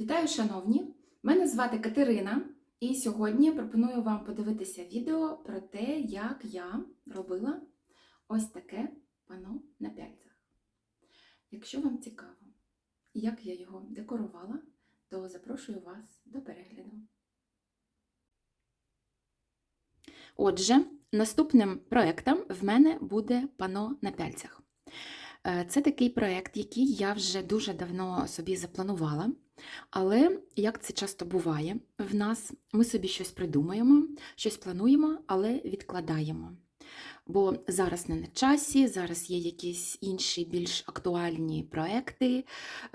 Вітаю, шановні! Мене звати Катерина, і сьогодні я пропоную вам подивитися відео про те, як я робила ось таке пано на пяльцях. Якщо вам цікаво, як я його декорувала, то запрошую вас до перегляду. Отже, наступним проєктом в мене буде пано на пяльцях. Е, Це такий проєкт, який я вже дуже давно собі запланувала. Але як це часто буває в нас, ми собі щось придумаємо, щось плануємо, але відкладаємо. Бо зараз не на часі, зараз є якісь інші більш актуальні проекти,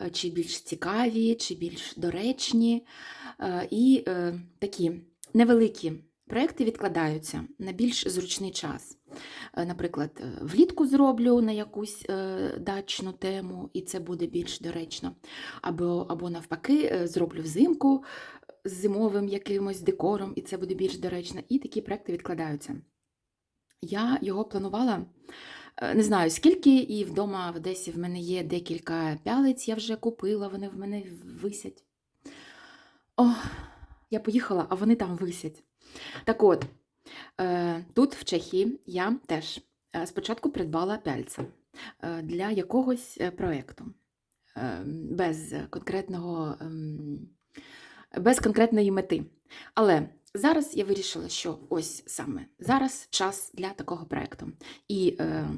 е, чи більш цікаві, чи більш доречні. Е, І е, такі невеликі проекти відкладаються на більш зручний час. Е, Наприклад, е, влітку зроблю на якусь е, дачну тему, і це буде більш доречно. Або, або навпаки, зроблю взимку з зимовим якимось декором, і це буде більш доречно. І такі проекти відкладаються. Я його планувала. Не знаю скільки, і вдома в Одесі в мене є декілька пялиць, я вже купила, вони в мене висять. О, я поїхала, а вони там висять. Так от, е, тут в Чехії я теж е, спочатку придбала пяльця е, для якогось проєкту. Без конкретного, ем, без конкретної мети. Але зараз я вирішила, що ось саме зараз час для такого проєкту. І е,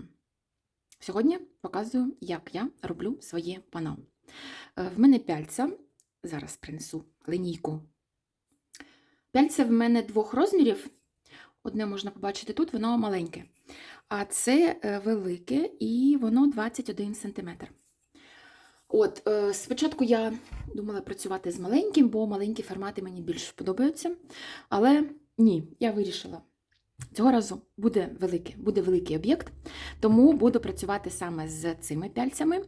сьогодні показую, як я роблю своє пано. В мене пяльця, зараз принесу линійку. Пяльця в мене двох розмірів. Одне можна побачити тут, воно маленьке. А це е, велике і воно 21 см. От, е, спочатку я думала працювати з маленьким, бо маленькі формати мені більш подобаються. Але ні, я вирішила. Цього разу буде великий, буде великий об'єкт, тому буду працювати саме з цими пяльцями.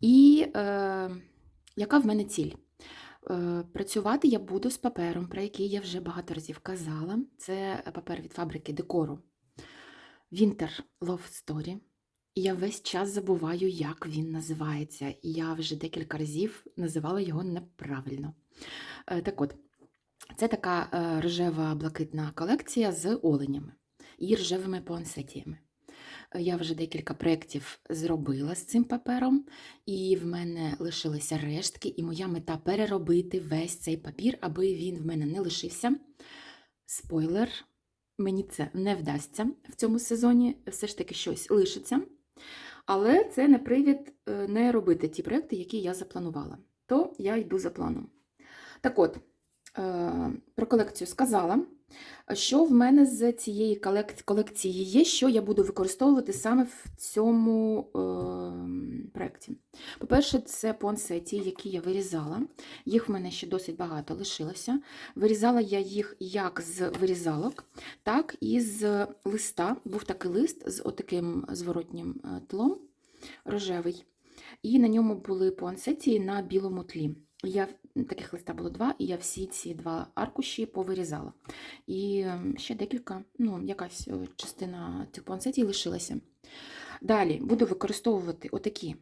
І е, яка в мене ціль? Е, Працювати я буду з папером, про який я вже багато разів казала. Це папер від фабрики декору Winter Love Story. І я весь час забуваю, як він називається. І я вже декілька разів називала його неправильно. Е, Так от, це така е, рожева блакитна колекція з оленями і рожевими пуансетіями. Я вже декілька проєктів зробила з цим папером, і в мене лишилися рештки, і моя мета переробити весь цей папір, аби він в мене не лишився. Спойлер, мені це не вдасться в цьому сезоні, все ж таки щось лишиться. Але це не привід е, не робити ті проекти, які я запланувала. То я йду за планом. Так от, е, про колекцію сказала. Що в мене з цієї колекції є, що я буду використовувати саме в цьому е, проєкті? По-перше, це пуансеті, які я вирізала. Їх в мене ще досить багато лишилося. Вирізала я їх як з вирізалок, так і з листа. Був такий лист з отаким зворотнім е, тлом рожевий. І на ньому були пуансеті на білому тлі. Я таких листа було два, і я всі ці два аркуші повирізала. І ще декілька, ну, якась е, частина цих пуансетій лишилася. Далі буду використовувати отакі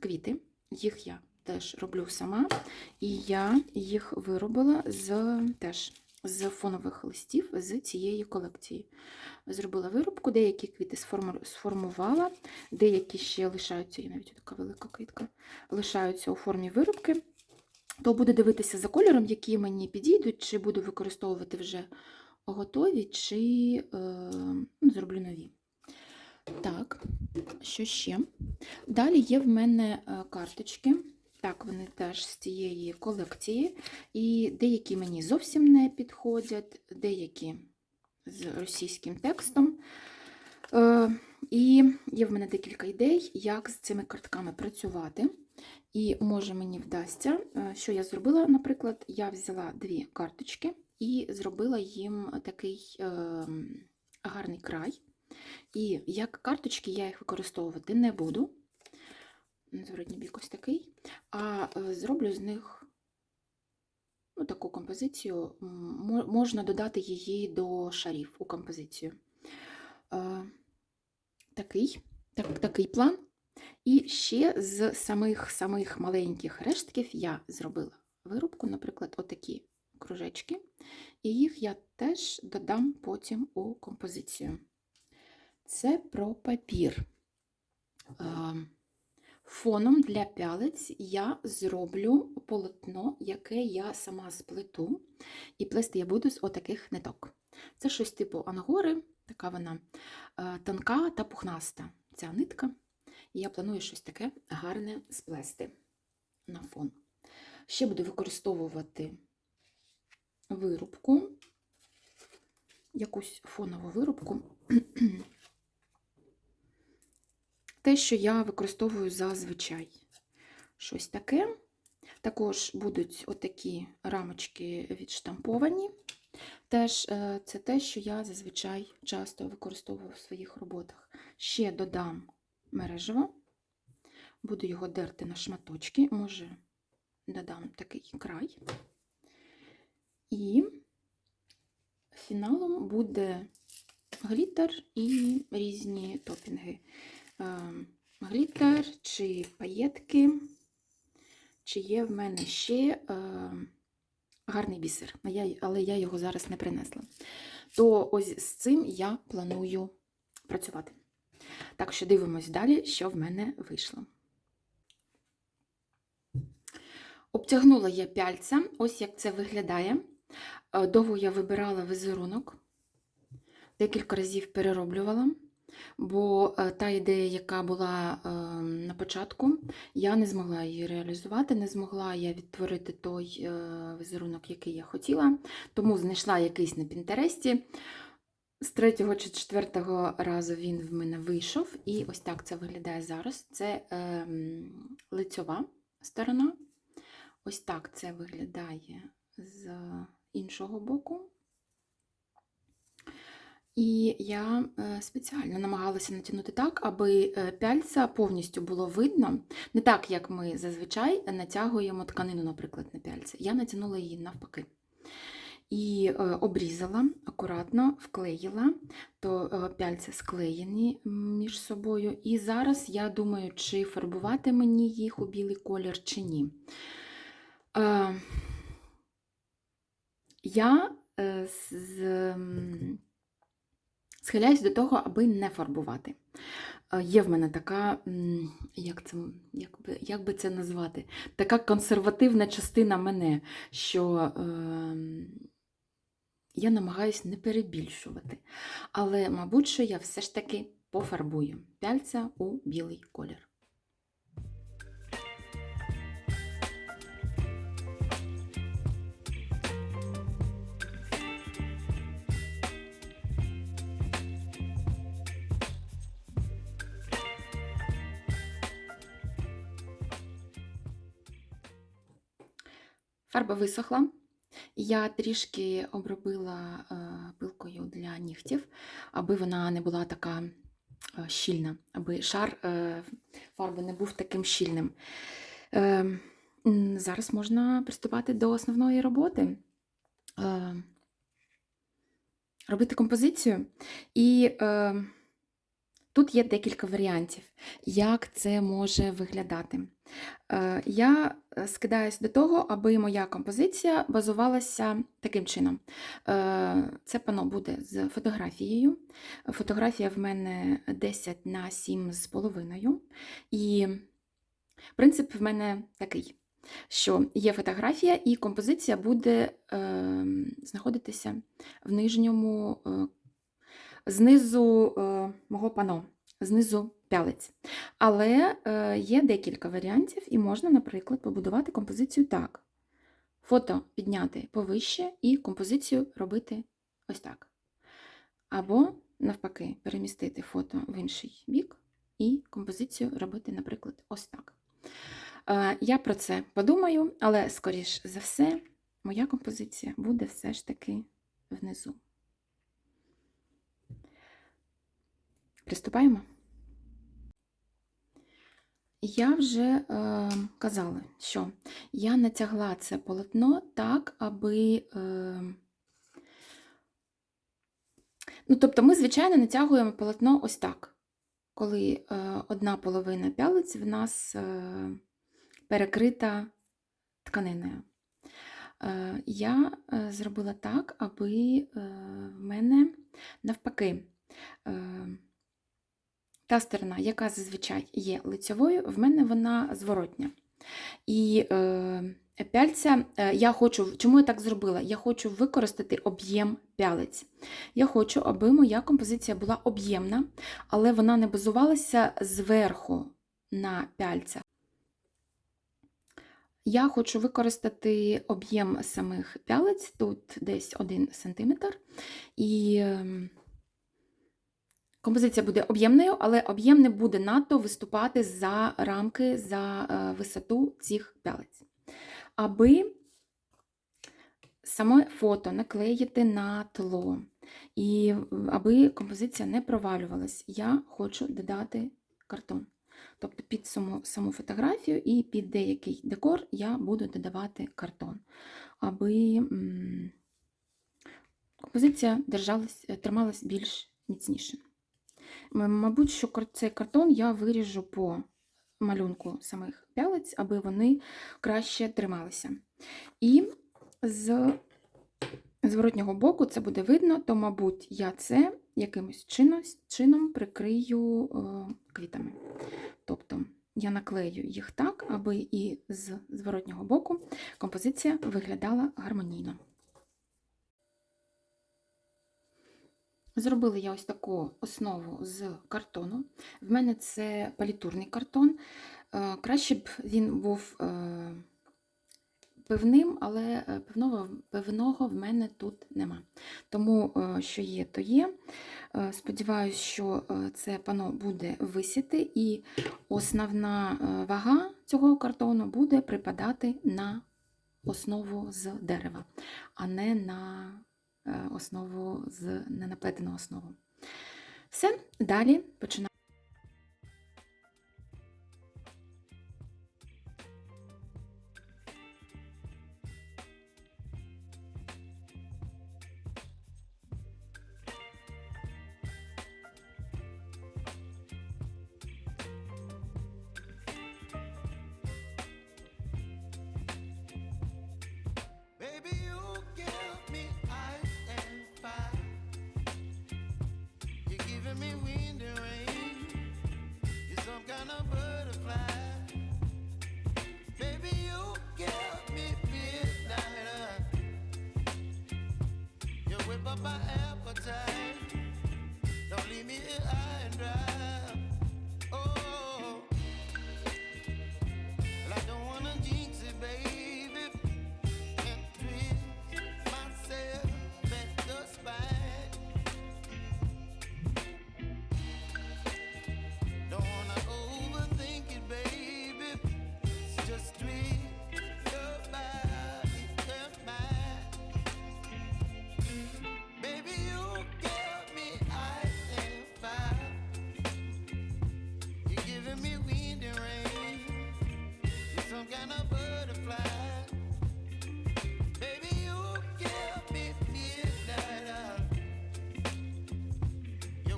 квіти. Їх я теж роблю сама. І я їх виробила з теж з фонових листів з цієї колекції. Зробила виробку, деякі квіти сформувала, деякі ще лишаються, і навіть така велика квітка, лишаються у формі виробки. То буду дивитися за кольором, які мені підійдуть, чи буду використовувати вже готові, чи е, ну, зроблю нові. Так, що ще? Далі є в мене е, карточки. Так, вони теж з цієї колекції. І деякі мені зовсім не підходять, деякі з російським текстом. Е, І є в мене декілька ідей, як з цими картками працювати. І може мені вдасться, Е, що я зробила, наприклад, я взяла дві карточки і зробила їм такий е, гарний край. І як карточки я їх використовувати не буду. Зворотній бік ось такий. А е, зроблю з них ну, таку композицію. Можна додати її до шарів у композицію. Е, Такий, так, такий план. І ще з самих самих маленьких рештків я зробила вирубку, наприклад, отакі кружечки, і їх я теж додам потім у композицію. Це про папір. Е, Фоном для пялець я зроблю полотно, яке я сама сплету, і плести я буду з отаких ниток. Це щось типу ангори, така вона е, тонка та пухнаста ця нитка. Я планую щось таке гарне сплести на фон. Ще буду використовувати вирубку, якусь фонову вирубку. Те, що я використовую зазвичай. Щось таке. Також будуть отакі рамочки відштамповані. Теж е, це те, що я зазвичай часто використовую в своїх роботах. Ще додам мережево, буду його дерти на шматочки, може додам такий край. І фіналом буде глітер і різні топінги. Е, Глітер чи паєтки, чи є в мене ще е, гарний бісер, але я його зараз не принесла. То ось з цим я планую працювати. Так що дивимось далі, що в мене вийшло. Обтягнула я пяльця, ось як це виглядає. Е, Довго я вибирала візерунок, декілька разів перероблювала, бо е, та ідея, яка була е, на початку, я не змогла її реалізувати, не змогла я відтворити той візерунок, який я хотіла, тому знайшла якийсь на Пінтересті. З третього чи четвертого разу він в мене вийшов, і ось так це виглядає зараз. Це ем, лицьова сторона. Ось так це виглядає з іншого боку. І я е, спеціально намагалася натягнути так, аби е, пяльця повністю було видно. Не так, як ми зазвичай натягуємо тканину, наприклад, на пяльця. Я натягнула її навпаки. І е, обрізала акуратно, вклеїла, то е, пяльця склеєні між собою. І зараз я думаю, чи фарбувати мені їх у білий колір, чи ні. Е, Я схиляюсь до того, аби не фарбувати. Є в мене така, як, це, як, би, як би це назвати, така консервативна частина мене, що е, я намагаюсь не перебільшувати. Але, мабуть, що я все ж таки пофарбую пяльця у білий колір. Фарба висохла. Я трішки обробила е, пилкою для нігтів, аби вона не була така е, щільна, аби шар е, фарби не був таким щільним. Зараз можна приступати до основної роботи. Робити композицію. І е, тут є декілька варіантів, як це може виглядати. Е, Я е, скидаюсь до того, аби моя композиція базувалася таким чином. Е, Це пано буде з фотографією. Фотографія в мене 10 на 7 з половиною. І принцип в мене такий, що є фотографія, і композиція буде е, знаходитися в нижньому, знизу мого пано, знизу пялець. Але е, є декілька варіантів, і можна, наприклад, побудувати композицію так. Фото підняти повище і композицію робити ось так. Або, навпаки, перемістити фото в інший бік і композицію робити, наприклад, ось так. Е, Я про це подумаю, але, скоріш за все, моя композиція буде все ж таки внизу. Приступаємо? Я вже е, казала, що я натягла це полотно так, аби. Е, ну, тобто ми, звичайно, натягуємо полотно ось так, коли е, одна половина пялиць в нас е, перекрита тканиною. Е, Я е, зробила так, аби е, в мене навпаки. е, Та сторона, яка зазвичай є лицьовою, в мене вона зворотня. І е, пяльця е, я хочу, чому я так зробила? Я хочу використати об'єм пялець. Я хочу, аби моя композиція була об'ємна, але вона не базувалася зверху на пяльцях. Я хочу використати об'єм самих пялець, тут десь 1 см. І ем, композиція буде об'ємною, але об'єм не буде надто виступати за рамки, за е, висоту цих пялець. Аби саме фото наклеїти на тло, і аби композиція не провалювалась, я хочу додати картон. Тобто під саму, саму фотографію і під деякий декор я буду додавати картон, аби композиція держалась, трималась більш міцніше. Мабуть, що цей картон я виріжу по малюнку самих пялець, аби вони краще трималися. І з зворотнього боку це буде видно, то, мабуть, я це якимось чином, чином прикрию е, квітами. Тобто я наклею їх так, аби і з зворотнього боку композиція виглядала гармонійно. Зробила я ось таку основу з картону. В мене це палітурний картон. Е, Краще б він був е, пивним, але е, пивного, пивного в мене тут нема. Тому, що є, то є. Сподіваюсь, що це пано буде висіти, і основна вага цього картону буде припадати на основу з дерева, а не на основу з ненаплетеного основу. Все, далі починаємо.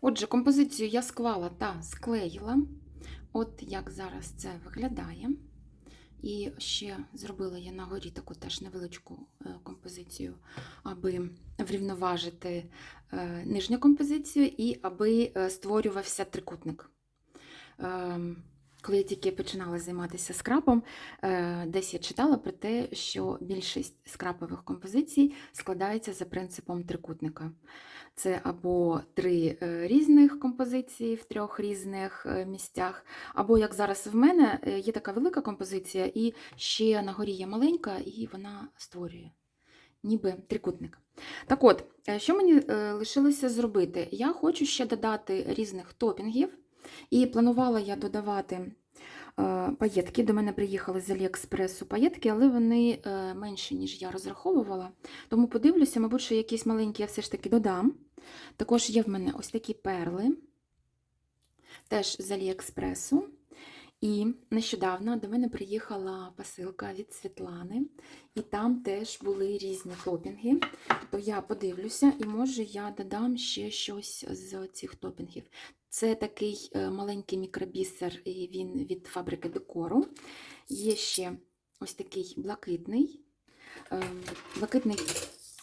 Отже, композицію я склала та склеїла. От як зараз це виглядає. І ще зробила я на горі таку теж невеличку е, композицію, аби врівноважити е, нижню композицію і аби е, створювався трикутник. Коли я тільки починала займатися скрапом, е, десь я читала про те, що більшість скрапових композицій складається за принципом трикутника. Це або три е, різних композиції в трьох різних е, місцях, або як зараз в мене є така велика композиція, і ще на горі є маленька, і вона створює ніби трикутник. Так от, що мені лишилося зробити? Я хочу ще додати різних топінгів, і планувала я додавати е, паєтки. До мене приїхали з Аліекспресу паєтки, але вони е, менші, ніж я розраховувала. Тому подивлюся, мабуть, що якісь маленькі я все ж таки додам. Також є в мене ось такі перли, теж з Аліекспресу. І нещодавно до мене приїхала посилка від Світлани, і там теж були різні топінги. То я подивлюся, і може я додам ще щось з цих топінгів. Це такий е, маленький мікробісер, і він від фабрики декору. Є ще ось такий блакитний, е, блакитний,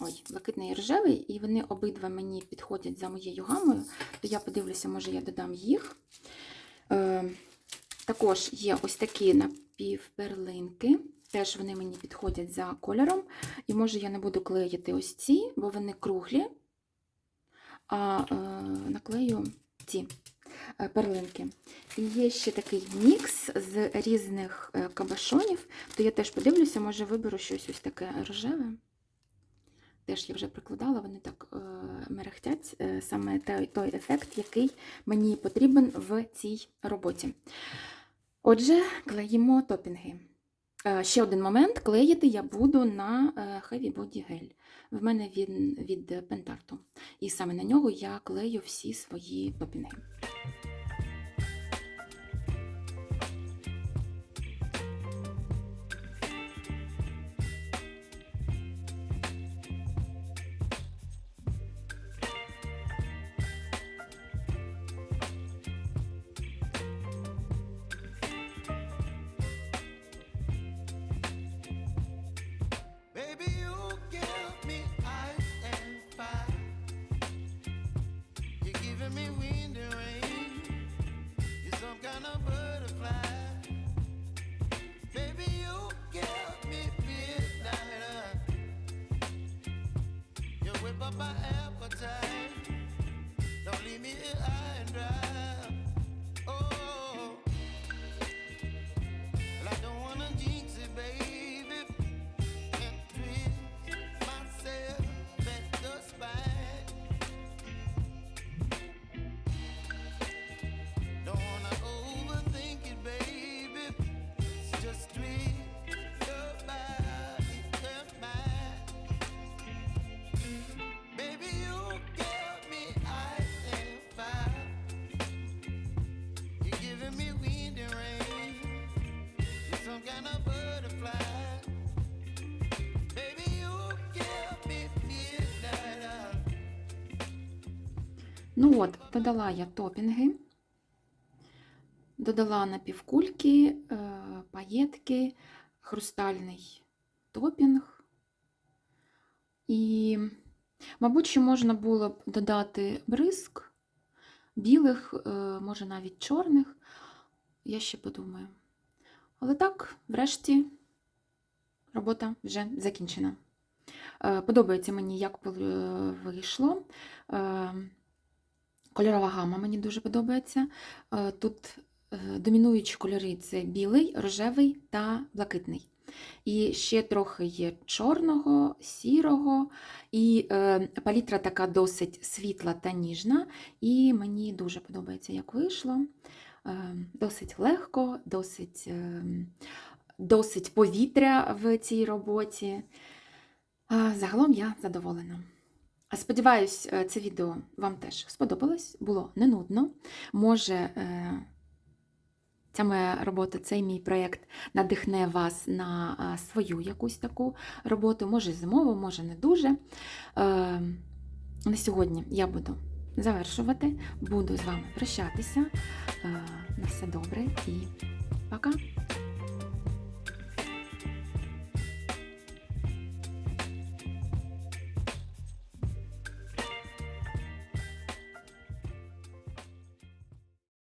ой, блакитний і рожевий, і вони обидва мені підходять за моєю гамою. То я подивлюся, може я додам їх. Також є ось такі напівперлинки. Теж вони мені підходять за кольором. І може я не буду клеїти ось ці, бо вони круглі, а е, наклею ці е, перлинки. І є ще такий мікс з різних е, кабашонів, то я теж подивлюся, може виберу щось ось таке рожеве. Теж я вже прикладала, вони так е, мерехтять, е, саме той, той ефект, який мені потрібен в цій роботі. Отже, клеїмо топінги. Е, Ще один момент: клеїти я буду на е, Heavy Body Gel. В мене він від пентарту. І саме на нього я клею всі свої топінги. Ну от, додала я топінги, додала напівкульки, е, паєтки, хрустальний топінг. І, мабуть, що можна було б додати бризк білих, е, може навіть чорних. Я ще подумаю. Але так, врешті, робота вже закінчена. Е, Подобається мені, як вийшло. Е, Кольорова гама мені дуже подобається. Е, Тут е, домінуючі кольори це білий, рожевий та блакитний. І ще трохи є чорного, сірого, і е, палітра така досить світла та ніжна. І мені дуже подобається, як вийшло. Е, Досить легко, досить, е, досить повітря в цій роботі. А, Загалом я задоволена. Сподіваюсь, е, це відео вам теж сподобалось, було не нудно. Може, е, ця моя робота, цей мій проєкт надихне вас на свою якусь таку роботу, може зимову, може не дуже. Е, На сьогодні я буду завершувати, буду з вами прощатися. Е, На все добре і пока!